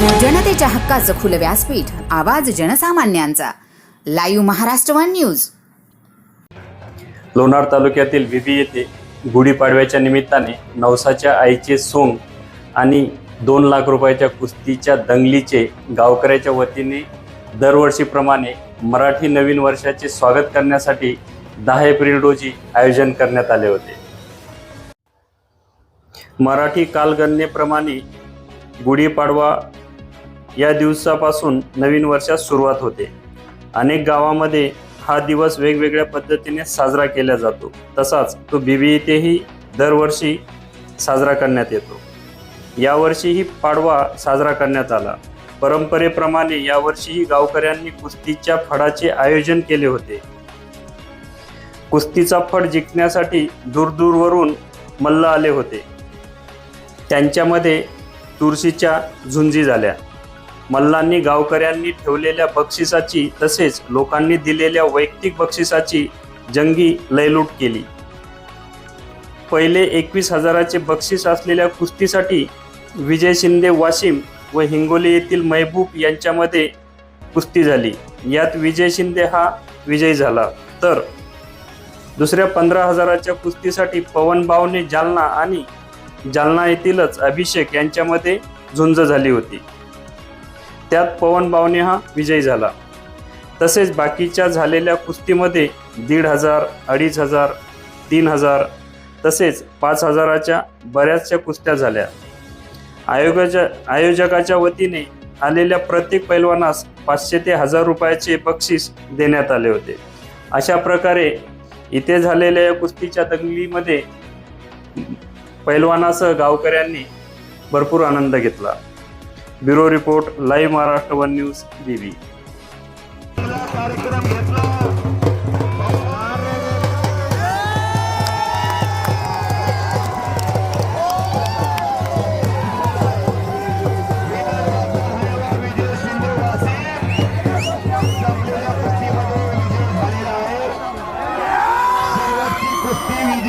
जनतेच्या हक्काचं खुलं व्यासपीठ आवाज जनसामान्यांचा. Live Maharashtra one news. Lonar तालुक्यातील विबी येथे गुढीपाडव्याच्या निमित्ताने नवसाच्या आईचे सोंग आणि दोन लाख रुपयाच्या कुस्तीच्या दंगलीचे गावकऱ्याच्या वतीने दरवर्षीप्रमाणे मराठी नवीन वर्षाचे स्वागत करण्यासाठी दहा एप्रिल रोजी आयोजन करण्यात आले होते. मराठी कालगणनेप्रमाणे गुढीपाडवा या दिवसापासून नवीन वर्षास सुरुवात होते. अनेक गावामध्ये हा दिवस वेगवेगळ्या पद्धतीने साजरा केला जातो. तसाच तो बीबी इथेही दरवर्षी साजरा करण्यात येतो. यावर्षीही पाडवा साजरा करण्यात आला. परंपरेप्रमाणे यावर्षीही गावकऱ्यांनी कुस्तीच्या फडाचे आयोजन केले होते. कुस्तीचा फड जिंकण्यासाठी दूरदूरवरून मल्ल आले होते. त्यांच्यामध्ये तुळशीच्या झुंजी झाल्या. मल्लांनी गावकऱ्यांनी ठेवलेल्या बक्षिसाची तसेच लोकांनी दिलेल्या वैयक्तिक बक्षिसाची जंगी लयलूट केली. पहिले एकवीस हजाराचे बक्षीस असलेल्या कुस्तीसाठी विजय शिंदे वाशिम व हिंगोली येथील महबूब यांच्यामध्ये कुस्ती झाली. यात विजय शिंदे हा विजयी झाला. तर दुसऱ्या पंधरा हजाराच्या कुस्तीसाठी पवन बावने जालना आणि जालना येथीलच अभिषेक यांच्यामध्ये झुंज झाली होती. त्यात पवन बावने हा विजयी झाला. तसेच बाकीच्या झालेल्या कुस्तीमध्ये दीड हजार अडीच हजार तीन हजार तसेच पाच हजाराच्या बऱ्याचशा कुस्त्या झाल्या. आयोगाच्या आयोजकाच्या वतीने आलेल्या प्रत्येक पैलवानास पाचशे ते हजार रुपयाचे बक्षीस देण्यात आले होते. अशा प्रकारे इथे झालेल्या या कुस्तीच्या दंगलीमध्ये पैलवानासह गावकऱ्यांनी भरपूर आनंद घेतला. Bureau report live Maharashtra one news Bibi. कार्यक्रम